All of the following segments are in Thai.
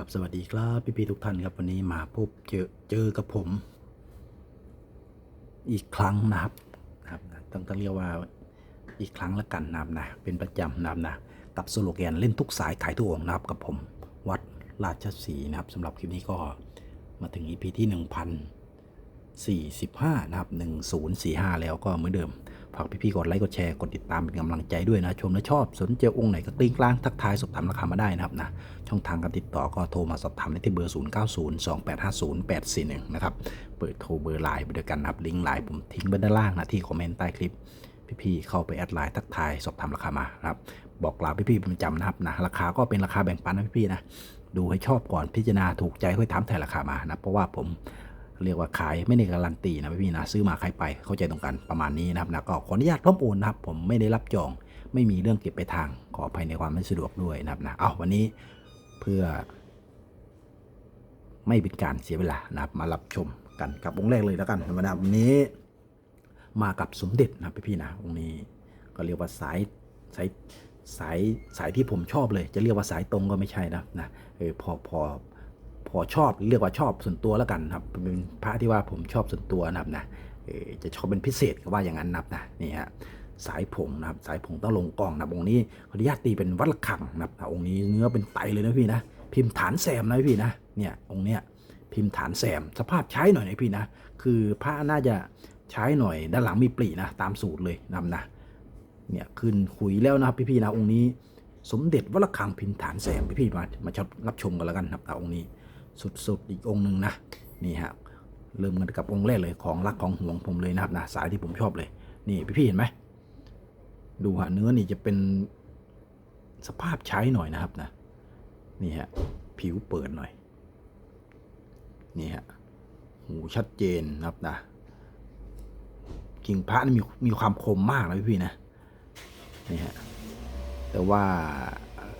ครับสวัสดีครับพี่พี่ๆทุกท่านครับวันนี้มาพบเจอเจอกับผม อีกครั้งนะครับนะครับต้องต้องเรียกว่าอีกครั้งละกันนะครับนะเป็นประจำนะครับนะกับสโลแกนเล่นทุกสายขายทุกองนะครับกับผมวัดราชสีนะครับสำหรับคลิปนี้ก็มาถึง EP ที่ 1045 นะครับ 1045 แล้วก็เหมือนเดิม ฝากพี่ๆกดไลค์กดแชร์กดติดตามเป็นกำลังใจด้วยนะ ชมและชอบ สนใจองค์ไหนก็กลิ้งกลางทักทายสอบถามราคามาได้นะครับนะช่องทางการติดต่อก็โทรมาสอบถามได้ที่เบอร์ 0902850841 นะครับ เปิดโทรเบอร์ไลน์ไปด้วยกันนะครับลิงก์ไลน์ผมทิ้งไว้ด้านล่างนะที่คอมเมนต์ใต้คลิปพี่ๆเข้าไปแอดไลน์ทักทายสอบถามราคามานะครับบอกกล่าวพี่ๆเป็นประจำนะครับนะราคาก็เป็นราคาแบ่งปันนะพี่ๆนะดูให้ชอบก่อนพิจารณาถูกใจค่อยถามแทนราคามานะเพราะว่าผม เรียกว่าขายไม่ได้การันตีนะพี่นะซื้อมาขายไปเข้าใจตรงกันประมาณนี้นะครับนะก็ขออนุญาตรบโอนนะครับผมไม่ได้รับจอง ไม่มีเรื่องเก็บไปทางขออภัยในความไม่สะดวกด้วยนะครับนะเอาวันนี้เพื่อ ไม่เป็นการเสียเวลานะครับมารับชมกันกับองค์แรกเลยแล้วกันนะครับวันนี้ มากับสมเด็จนะพี่นะองค์นี้ก็เรียกว่าสายสายสายสายที่ผมชอบเลย จะเรียกว่าสายตรงก็ไม่ใช่นะนะเออพอพอ พอชอบเรียกว่าชอบส่วนตัวแล้วกันครับเป็นพระที่ว่าผมชอบส่วนตัวนะครับนะจะชอบเป็นพิเศษก็ว่าอย่างนั้นนับนะนี่ฮะสายผงนะครับสายผงต้องลงกองนะองค์นี้ขออนุญาตตีเป็นวัดระฆังนะครับองค์นี้เนื้อเป็นไตเลยนะพี่นะพิมพ์ฐานแซมนะพี่นะเนี่ยองค์เนี้ยพิมพ์ฐานแซมสภาพใช้หน่อยนะพี่นะคือพระน่าจะใช้หน่อยด้านหลังมีปลีนะตามสูตรเลยนำนะเนี่ยขึ้นขุยแล้วนะครับพี่ๆนะองค์นี้ สมเด็จวัดระฆังพิมพ์ฐานแซมพี่ๆมามาชอบรับชมกันแล้วกันครับเอาองค์นี้ สุดๆ อีกองค์หนึ่งนะ นี่ฮะเริ่มกันกับองค์แรกเลยของรักของห่วงผมเลยนะครับนะสายที่ผมชอบเลย นี่พี่ๆเห็นไหมดูฮะเนื้อนี่จะเป็นสภาพใช้หน่อยนะครับนะนี่ฮะผิวเปิดหน่อยนี่ฮะหูชัดเจนนะครับนะกิ่งพระนี่มีมีความคมมากนะพี่ๆนะนี่ฮะแต่ว่า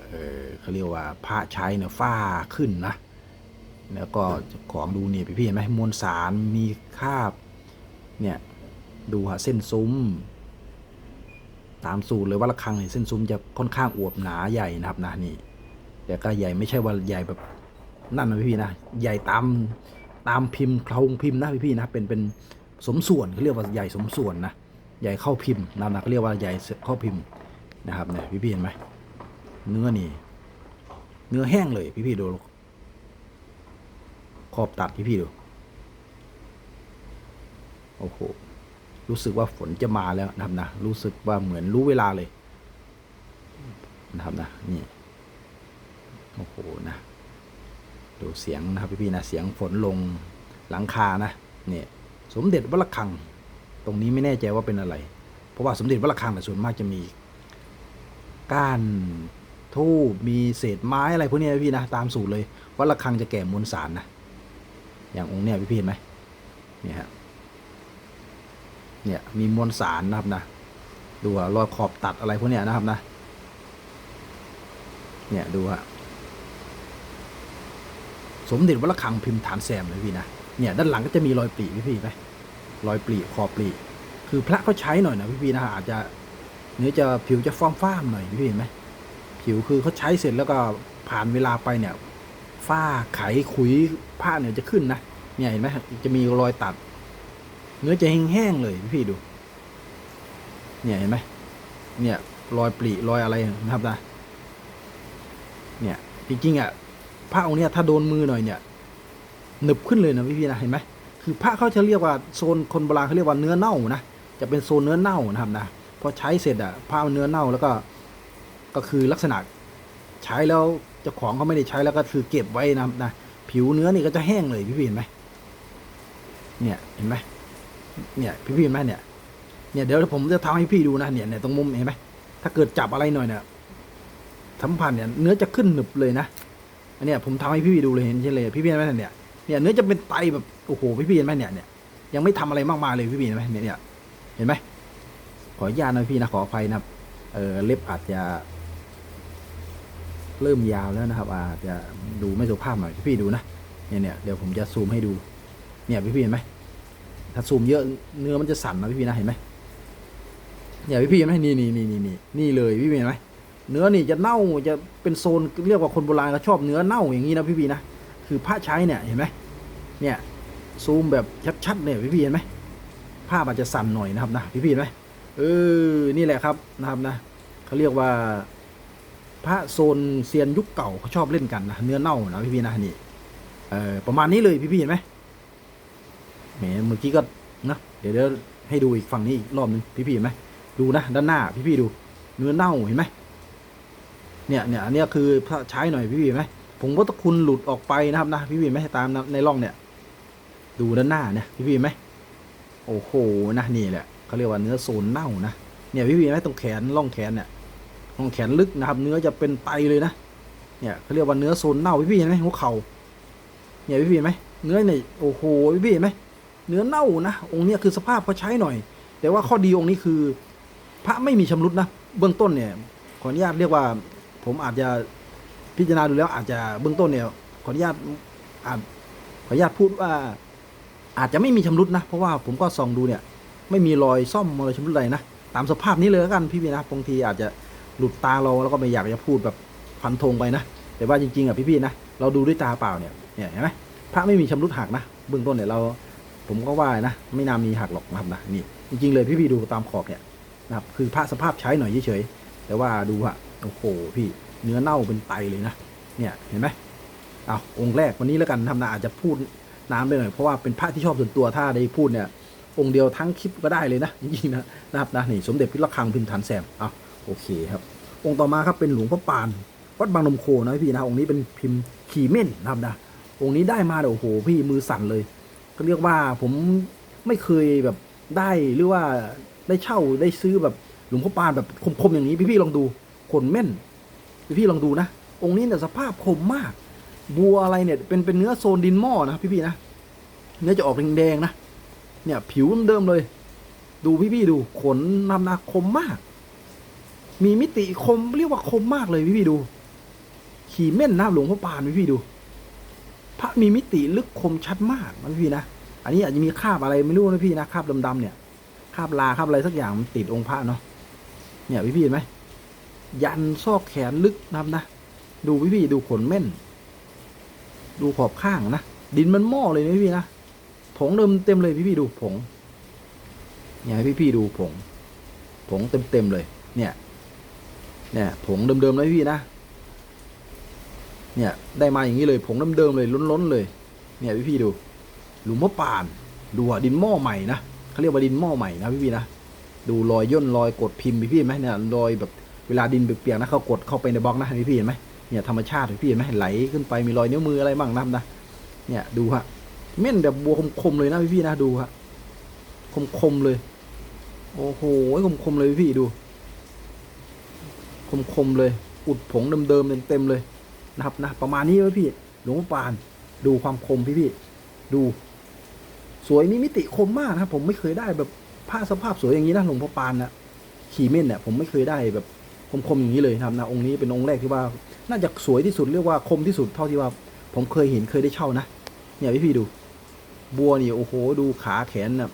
เออเขาเรียกว่าพระใช้เนี่ยฝ้าขึ้นนะ แล้วก็ของดูเนี่ยพี่ๆเห็นไหมมวลสารมีคาบเนี่ยดูฮะเส้นซุ้ม ตามสูตรเลยว่าระฆังเนี่ยเส้นซุ้มจะค่อนข้างอวบหนาใหญ่นะครับนะนี่แต่ก็ใหญ่ไม่ใช่ว่าใหญ่แบบนั่นนะพี่ๆนะใหญ่ตามตามพิมพ์โครงพิมพ์นะพี่ๆนะเป็นเป็นสมส่วนเขาเรียกว่าใหญ่สมส่วนนะใหญ่เข้าพิมพ์นะนะเขาเรียกว่าใหญ่เข้าพิมพ์นะครับเนี่ยพี่ๆเห็นไหมเนื้อนี่ เนื้อแห้งเลยพี่ๆดู ขอบตัดพี่ดู โอ้โห รู้สึกว่าฝนจะมาแล้วนะครับนะ รู้สึกว่าเหมือนรู้เวลาเลยนะครับนะ นี่ โอ้โห นะ ดูเสียงนะครับพี่ๆนะ เสียงฝนลงหลังคานะ เนี่ย สมเด็จวัดระฆัง ตรงนี้ไม่แน่ใจว่าเป็นอะไร เพราะว่าสมเด็จวัดระฆังน่ส่วนมากจะมีก้านทูบมีเศษไม้อะไรพวกนี้นะพี่นะ ตามสูตรเลยวัดระฆังจะแก่มวลสารนะ อย่างองค์เนี้ยพี่ๆเห็นไหมเนี่ยฮะเนี่ยมีมวลสารนะครับนะดูรอยขอบตัดอะไรพวกเนี้ยนะครับนะเนี่ยดูฮะสมเด็จวัดระฆังพิมพ์ฐานแซมเลยพี่นะเนี่ยด้านหลังก็จะมีรอยปลีพี่พี่ไหมรอยปลีขอบปลีคือพระเขาใช้หน่อยนะพี่พี่นะอาจจะเนื้อจะผิวจะฟ้อมฟ้ามๆหน่อยพี่พี่เห็นไหมผิวคือเขาใช้เสร็จแล้วก็ผ่านเวลาไปเนี่ย ฝ้าไขขุยผ้าเนี่ยจะขึ้นนะเนี่ยเห็นไหมจะมีรอยตัด เนื้อจะแห้งๆเลยพี่ดู เนี่ยเห็นไหมเนี่ยรอยปลีรอยอะไรนะครับนะเนี่ยจริงๆอะพระองค์เนี้ยถ้าโดนมือหน่อยเนี่ยหนึบขึ้นเลยนะพี่ๆนะเห็นไหมคือพระเขาจะเรียกว่าโซนคนโบราณเขาเรียกว่าเนื้อเน่านะจะเป็นโซนเนื้อเน่านะครับนะพอใช้เสร็จอะผ้าเนื้อเน่าแล้วก็ก็คือลักษณะใช้แล้ว จ้าของเขาไม่ได้ใช้แล้วก็คือเก็บไว้นะนะผิวเนื้อนี่ก็จะแห้งเลยพี่ๆเห็นไหมเนี่ยเห็นไหมเนี่ยพี่ๆเห็นไหมเนี่ยเนี่ยเดี๋ยวผมจะทำให้พี่ดูนะเนี่ยเนี่ยตรงมุมเห็นไหมถ้าเกิดจับอะไรหน่อยเนี่ยสัมผัสเนี่ยเนื้อจะขึ้นหนึบเลยนะอันเนี้ยผมทำให้พี่ๆดูเลยเห็นใช่เลยพี่ๆเห็นไหมเนี่ยเนี่ยเนื้อจะเป็นไตแบบโอ้โหพี่ๆเห็นไหมเนี่ยเนี่ยยังไม่ทำอะไรมากมายเลยพี่ๆเห็นไหมเนี่ยเนี่ยเห็นไหมขออนุญาตนะพี่นะขออภัยนะเออเล็บอาจจะ เริ่มยาวแล้วนะครับอาจจะดูไม่สุภาพหน่อยพี่ดูนะเนี่ยเนี่ยเดี๋ยวผมจะซูมให้ดู เนี่ยพี่ๆเห็นไหมถ้าซูมเยอะเนื้อมันจะสั่นนะพี่ๆนะเห็นไหมเนี่ยพี่ๆเห็นไหมนี่นี่นี่นี่นี่นี่เลยพี่ๆเห็นไหมเนื้อนี่จะเน่าจะเป็นโซนเรียกว่าคนโบราณก็ชอบเนื้อเน่าอย่างนี้นะพี่พี่นะคือพระใช้เนี่ยเห็นไหมเนี่ยซูมแบบชัดๆเนี่ยพี่พี่เห็นไหมภาพอาจจะสั่นหน่อยนะครับนะพี่พี่เห็นไหมเออนี่แหละครับนะครับนะเขาเรียกว่า พระโซนเซียนยุคเก่าเขาชอบเล่นกันนะเนื้อเน่านะพี่พี่นะนี่เออประมาณนี้เลยพี่พี่เห็นไหมแหมเมื่อกี้ก็นะเดี๋ยวเดี๋ยวให้ดูอีกฝั่งนี้อีกรอบนึงพี่พี่เห็นไหมดูนะด้านหน้าพี่พี่ดู เนื้อเน่าเห็นไหมเนี่ยเนี่ยอันเนี้ยคือถ้าใช้หน่อยพี่พีเห็นไหมผมว่าตะคุณหลุดออกไปนะครับนะพี่พีเห็นไหมตามในร่องเนี่ย ดูด้านหน้าเนี่ยพี่พีเห็นไหมโอ้โหนะนี่แหละเขาเรียกว่าเนื้อโซนเน่านะเนี่ยพี่พีเห็นไหมตรงแขนร่องแขนเนี่ย ร่องแขนลึกนะครับ เนื้อจะเป็นไตเลยนะ เนี่ยเขาเรียกว่าเนื้อโซนเน่าพี่พี่เห็นไหมหัวเข่าเนี่ยพี่พี่เห็นไหมเนื้อเนี่ยโอ้โหพี่พี่เห็นไหมเนื้อเน่านะองค์เนี้ยคือสภาพพอใช้หน่อย แต่ว่าข้อดีองค์นี้คือ พระไม่มีชำรุดนะเบื้องต้นเนี่ยขออนุญาตเรียกว่า ผมอาจจะพิจารณาดูแล้วอาจจะเบื้องต้นเนี่ยขออนุญาตอาจขออนุญาตพูดว่า อาจจะไม่มีชำรุดนะ เพราะว่าผมก็ส่องดูเนี่ย ไม่มีรอยซ่อมรอยชำรุดอะไรนะตามสภาพนี้เลยแล้วกันพี่พี่นะบางทีอาจจะ หลุดตาเราแล้วก็ไม่อยากจะพูดแบบฟันธงไปนะ แต่ว่าจริงๆอะพี่พี่นะเราดูด้วยตาเปล่าเนี่ยเนี่ยเห็นไหมพระไม่มีชำรุดหักนะเบื้องต้นเนี่ยเราผมก็ว่านะไม่นามีหักหรอกนะครับนะนี่จริงๆเลยพี่พี่ดูตามขอบเนี่ยนะครับคือพระสภาพใช้หน่อยเฉยๆแต่ว่าดูอะโอ้โหพี่เนื้อเน่าเป็นไตเลยนะเนี่ยเห็นไหมเอาองค์แรกวันนี้แล้วกันทำนาอาจจะพูดน้ำไปหน่อยเพราะว่าเป็นพระที่ชอบส่วนตัวถ้าได้พูดเนี่ยองค์เดียวทั้งคลิปก็ได้เลยนะจริงๆนะนะครับนะนี่สมเด็จพิระคังพิมพ์ฐานแซมเอา โอเคครับ องค์ต่อมาครับเป็นหลวงพ่อปาน วัดบางนมโคนะพี่นะองค์นี้เป็นพิมพ์ขี่เม่นนะครับนะองค์นี้ได้มาเนี่ยโอ้โหพี่มือสั่นเลย ก็เรียกว่าผมไม่เคยแบบได้หรือว่าได้เช่าได้ซื้อแบบหลวงพ่อปานแบบคมๆอย่างนี้พี่ๆลองดูขนแม่นพี่ๆลองดูนะ องค์นี้เนี่ยสภาพคมมาก บัวอะไรเนี่ยเป็นเป็นเนื้อโซนดินหม้อนะพี่ๆนะเนื้อจะออกแดงๆนะเนี่ย ผิวเดิมเลย ดูพี่ๆดูขนนำนาคมมาก มีมิติคมเรียกว่าคมมากเลยพี่ๆดู ขี่เม่นนะหลวงพ่อปานพี่ๆดู พระมีมิติลึกคมชัดมากนะพี่นะ อันนี้อาจจะมีคราบอะไรไม่รู้นะพี่นะคราบดำๆเนี่ยคราบลาคราบอะไรสักอย่างมันติดองค์พระเนาะ เนี่ยพี่พี่เห็นไหมยันซอกแขนลึกนะนะ ดูพี่พี่ดูขนเม่น ดูขอบข้างนะ ดินมันหม้อเลยนะพี่พี่นะ ผงเต็มเต็มเลยพี่พี่ดูผงเนี่ยให้พี่พี่ดูผง ผงเต็มเต็มเลย เนี่ย เนี่ยผงเดิมๆนะพี่นะเนี่ยได้มาอย่างนี้เลยผงเดิมๆเลยล้นๆเลย เนี่ยพี่พี่ดูหลุมพ่อปาน ดูอะดินหม้อใหม่นะเขาเรียกว่าดินหม้อใหม่นะพี่พี่นะดูรอยย่นรอยกดพิมพ์พี่พี่เห็นไหมเนี่ยรอยแบบเวลาดินเปียกๆนะเขากดเข้าไปในบล็อกนะพี่พี่เห็นไหมเนี่ยธรรมชาติพี่เห็นไหมไหลขึ้นไปมีรอยนิ้วมืออะไรบ้างนะนะเนี่ยดูฮะเม่นแบบบัวคมๆเลยนะพี่พี่นะดูฮะคมๆเลย โอ้โหคมๆเลยพี่พี่ดู คมๆเลย อุดผงเดิมๆเต็มๆเลยนะครับนะประมาณนี้เลยพี่ หลวงพ่อปาน ดูความคมพี่พี่ดู สวยมีมิติคมมากนะครับ ผมไม่เคยได้แบบผ้าสภาพสวยอย่างนี้นะหลวงพ่อปานนะขี่เม่นเนี่ยผมไม่เคยได้แบบคมๆอย่างนี้เลยนะครับนะองค์นี้เป็นองค์แรกที่ว่า น่าจะสวยที่สุดเรียกว่าคมที่สุดเท่าที่ว่า ผมเคยเห็นเคยได้เช่านะเนี่ยพี่พี่ดู บัวนี่โอ้โห ดูขาแขนนะ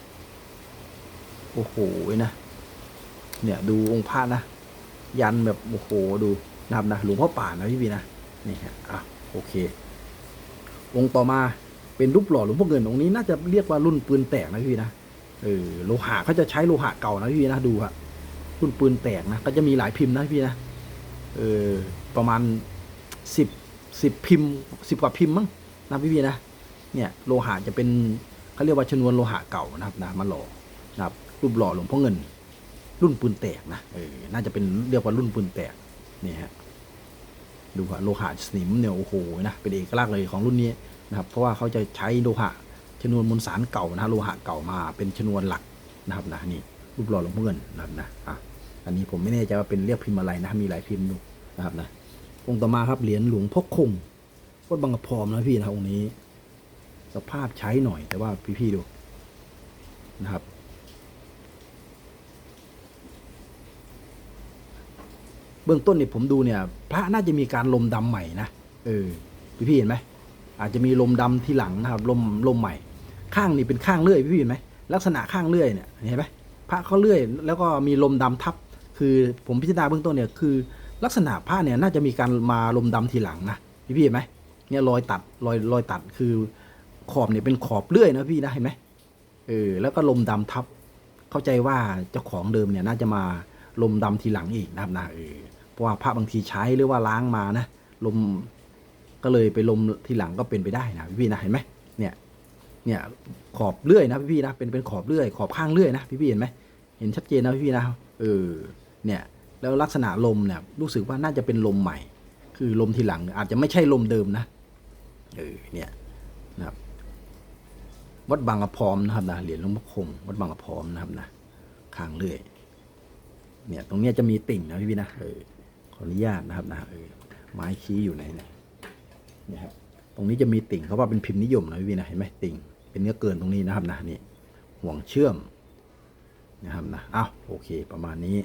โอ้โหนะเนี่ยดูองค์พระนะ ยันแบบโอ้โหดูนะครับนะหลวงพ่อป่านนะพี่พี่นะนี่ฮะอะโอเค องค์ต่อมาเป็นรูปหล่อหลวงพ่อเงินองค์นี้น่าจะเรียกว่ารุ่นปืนแตกนะพี่นะเออโลหะเขาจะใช้โลหะเก่านะพี่นะดูฮะรุ่นปืนแตกนะก็จะมีหลายพิมพ์นะพี่นะเออประมาณสิบสิบพิมพ์สิบกว่าพิมพ์มั้งนะพี่พี่นะเนี่ยโลหะจะเป็นเขาเรียกว่าชนวนโลหะเก่านะครับนะมาหล่อนะครับรูปหล่อหลวงพ่อเงิน รุ่นปืนแตกนะเออน่าจะเป็นเรียกว่ารุ่นปืนแตกนี่ฮะดูฮะโลหะสนิมเนี่ยโอ้โหนะเป็นเอกลักษณ์เลยของรุ่นนี้นะครับ เพราะว่าเขาจะใช้โลหะชนวนมวลสารเก่านะโลหะเก่ามาเป็นชนวนหลักนะครับนะนี่รูปหล่อหลวงพ่อเงินนะครับนะอะอันนี้ผมไม่แน่ใจว่าเป็นเรียกพิมพ์อะไรนะมีหลายพิมพ์ดูนะครับนะองค์ต่อมาครับเหรียญหลวงพ่อคงวัดบางกระพรอมนะพี่นะองค์นี้ สภาพใช้หน่อยแต่ว่าพี่ๆดูนะครับ เบื้องต้นเนี่ยผมดูเนี่ย พระน่าจะมีการลมดำใหม่นะเออพี่ๆเห็นไหมอาจจะมีลมดำที่หลังนะครับลมลมใหม่ ข้างนี่เป็นข้างเลื่อยพี่พี่เห็นไหมลักษณะข้างเลื่อยเนี่ยเห็นไหมพระเขาเลื่อย แล้วก็มีลมดำทับ คือผมพิจารณาเบื้องต้นเนี่ยคือ ลักษณะผ้าเนี่ยน่าจะมีการมาลมดำทีหลังนะพี่พี่เห็นไหมเนี่ยรอยตัดรอยรอยตัดคือขอบเนี่ยเป็นขอบเลื่อยนะพี่นะเห็นไหมเออแล้วก็ลมดำทับ เข้าใจว่าเจ้าของเดิมเนี่ยน่าจะมาลมดำทีหลังอีกนะครับนะเออ เพราะว่าพระบางทีใช้หรือว่าล้างมานะลมก็เลยไปลมที่หลังก็เป็นไปได้นะพี่พี่นะเห็นไหมเนี่ยเนี่ยขอบเลื่อยนะพี่พี่นะเป็นเป็นขอบเลื่อย ขอบข้างเลื่อยนะพี่พี่เห็นไหมเห็นชัดเจนนะพี่พี่นะเออเนี่ยแล้วลักษณะลมเนี่ยรู้สึกว่าน่าจะเป็นลมใหม่ คือลมทีหลังอาจจะไม่ใช่ลมเดิมนะเออเนี่ยนะครับวัดบางกระพร้อมนะครับนะเหรียญหลวงพ่อคงวัดบางกระพร้อมนะครับนะข้างเลื่อยเนี่ยตรงเนี้ยจะมีติ่งนะพี่พี่นะเออ ออนุญาตนะครับนะไม้ชี้อยู่ในเนี่ยนี่ยครับตรงนี้จะมีติ่งเขาว่าเป็นพิมพ์นิยมนะพี่พี่นะเห็นไหมติ่ง เป็นเนื้อเกินตรงนี้นะครับนะนี่ห่วงเชื่อมนะครับนะอ้าวโอเค ประมาณนี้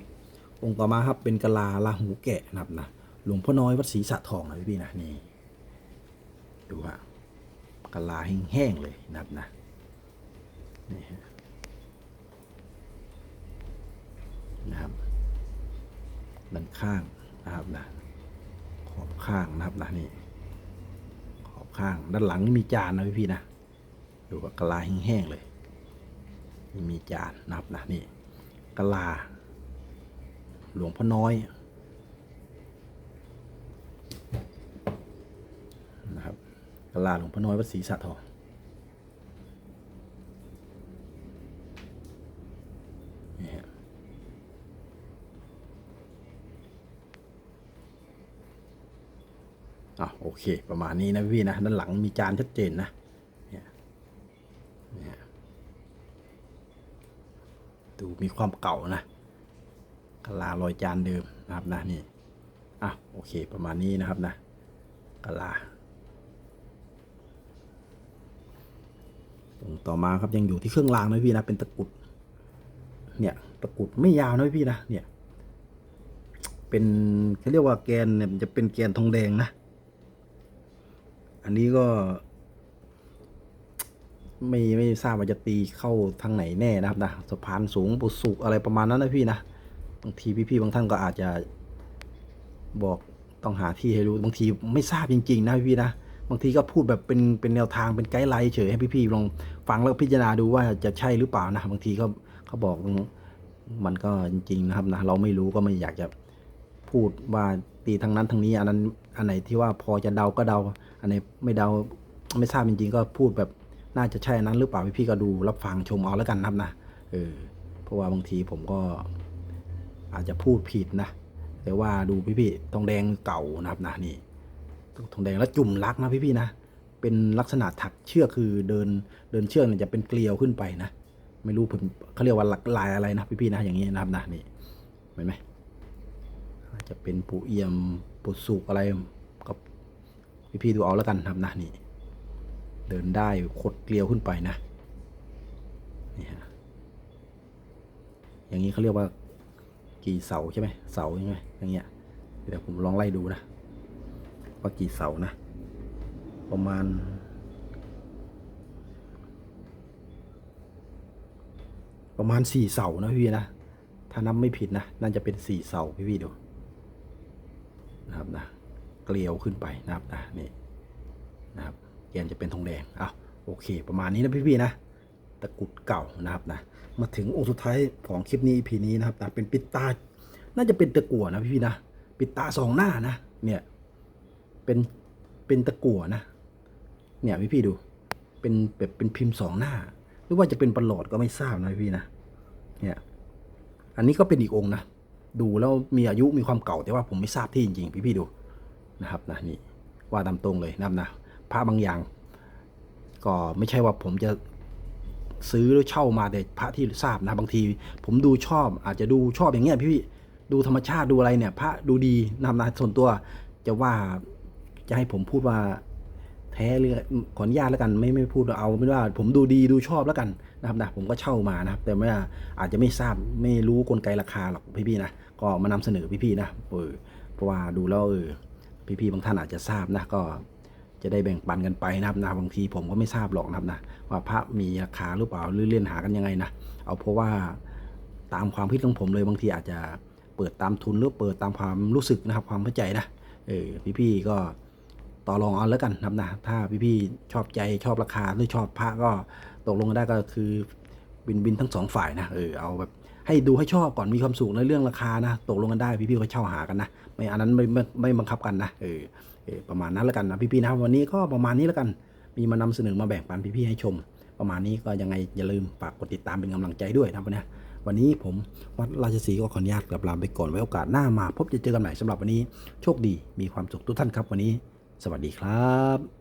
องค์ต่อมาครับเป็นกะลาลาหูแกะนะครับนะหลวงพ่อน้อยวัดศรีสะทองนะพี่พี่นะนี่ดูฮะกะลาแห้งๆเลยนะครับนะนี่นะครับด้านข้าง นะครับนะขอบข้างนะครับนะนี่ขอบข้างด้านหลังนี่มีจานนะพี่ๆนะดูว่ากะลาแห้งๆเลยนี่มีจานนะครับนะนี่กะลา หลวงพ่อน้อยนะครับกะลาหลวงพ่อน้อยวัดศรีสะทอง นี่ฮะอะโอ เค ประมาณนี้นะพี่นะด้านหลังมีจานชัดเจนนะเนี่ยเนี่ยดูมีความเก่านะกะลาลอยจานเดิมนะครับนะนี่อะโอเคประมาณนี้นะครับนะกะลาตรงต่อมาครับยังอยู่ที่เครื่องรางนะพี่นะเป็นตะกุดเนี่ยตะกุดไม่ยาวนะพี่นะเนี่ยเป็นเขาเรียกว่าแกนเนี่ยมันจะเป็นแกนทองแดงนะ อันนี้ก็ ไม่ไม่ทราบว่าจะตีเข้าทางไหนแน่นะครับนะสะพานสูงปุสุอะไรประมาณนั้นนะพี่นะบางทีพี่ๆบางท่านก็อาจจะบอกต้องหาที่ให้รู้บางทีไม่ทราบจริง ๆ นะพี่นะบางทีก็พูดแบบเป็นเป็นแนวทางเป็นไกด์ไลน์เฉยให้พี่ๆลองฟังแล้วพิจารณาดูว่าจะใช่หรือเปล่านะบางทีก็เขาบอกมันก็จริงๆนะครับนะเราไม่รู้ก็ไม่อยากจะ พูดว่าตีทางนั้นทางนี้อันนั้นอันไหนที่ว่าพอจะเดาก็เดา อันไหนไม่เดาไม่ทราบจริงๆก็พูดแบบน่าจะใช่อันนั้นหรือเปล่าพี่ๆก็ดูรับฟังชมเอาแล้วกันครับนะเออเพราะว่าบางทีผมก็อาจจะพูดผิดนะแต่ว่าดูพี่ๆทองแดงเก่านะครับนะนี่ทองแดงแล้วจุ่มลักนะพี่ๆนะเป็นลักษณะถักเชือกคือเดินเดินเชือกเนี่ยจะเป็นเกลียวขึ้นไปนะ ไม่รู้ผมเขาเรียกว่าหลักลายอะไรนะพี่ๆนะอย่างนี้นะครับนะนี่เห็นไหม อาจจะเป็นปูเอี่ยมปูสุกอะไรก็พี่ๆดูเอาแล้วกันครับนะนี่ เดินได้คดเกลียวขึ้นไปนะนี่ฮะอย่างนี้เขาเรียกว่ากี่เสาใช่ไหมเสาใช่ไหมอย่างเงี้ยเดี๋ยวผมลองไล่ดูนะว่ากี่เสานะ ประมาณประมาณสี่เสานะพี่นะ ถ้านับไม่ผิดนะ น่าจะเป็นสี่เสาพี่พี่ดู นะครับนะเกลียวขึ้นไปนะครับนะนี่นะครับแกนจะเป็นทองแดงอ้าวโอเค ประมาณนี้นะพี่พี่นะตะกุดเก่านะครับนะมาถึงองค์สุดท้ายของคลิปนี้ EP นี้นะครับนะเป็นปิดตา น่าจะเป็นตะกั่วนะพี่พี่นะปิดตาสองหน้านะเนี่ยเป็นเป็นตะกั่วนะ เนี่ยพี่พี่ดู เป็นแบบเป็นพิมพ์สองหน้า หรือว่าจะเป็นประหลอดก็ไม่ทราบนะพี่นะเนี่ย อันนี้ก็เป็นอีกองค์นะ ดูแล้วมีอายุมีความเก่าแต่ว่าผมไม่ทราบที่จริงๆ พี่ๆดูนะครับนะนี่ว่าตามตรงเลยนะครับนะพระบางอย่าง ก็ไม่ใช่ว่าผมจะซื้อหรือเช่ามาแต่พระที่ทราบนะบางที ผมดูชอบอาจจะดูชอบอย่างเงี้ยพี่ๆดูธรรมชาติดูอะไรเนี่ย พระดูดีนะนะส่วนตัวจะว่าจะให้ผมพูดว่า แท้เรือขออนุญาตแล้วกันไม่ไม่พูดเอาไม่ว่าผมดูดีดูชอบแล้วกันนะครับนะผมก็เช่ามานะครับ แต่ว่าอาจจะไม่ทราบไม่รู้กลไกราคาหรอกพี่ๆนะก็มานำเสนอพี่ๆนะเออเพราะว่าดูแล้วเออพี่ๆบางท่านอาจจะทราบนะก็จะได้แบ่งปันกันไปนะครับนะบางทีผมก็ไม่ทราบหรอกนะครับนะว่าพระมีราคาหรือเปล่าหรือเล่นหากันยังไงนะเอาเพราะว่าตามความคิดของผมเลยบางทีอาจจะเปิดตามทุนหรือเปิดตามความรู้สึกนะครับความเข้าใจนะเออพี่ๆก็ ต่อรองเอาแล้วกันนะครับนะถ้าพี่ๆชอบใจชอบราคาหรือชอบพระก็ตกลงกันได้ก็คือบินบินทั้งสองฝ่ายนะเออเอาแบบให้ดูให้ชอบก่อนมีความสุขในเรื่องราคานะตกลงกันได้พี่ๆก็เช่าหากันนะไม่อันนั้นไม่ไม่ไม่บังคับกันนะเออเออประมาณนั้นแล้วกันนะพี่ๆนะวันนี้ก็ประมาณนี้แล้วกัน มีมานำเสนอมาแบ่งปันพี่ๆให้ชม ประมาณนี้ก็ยังไงอย่าลืมฝากกดติดตามเป็นกำลังใจด้วยนะครับวันนี้วันนี้ผมวัดราชสีก็ขออนุญาตกลับลาไปก่อนไว้โอกาสหน้ามา พบจะเจอกันใหม่สำหรับวันนี้โชคดีมีความสุขทุกท่านครับวันนี้ สวัสดีครับ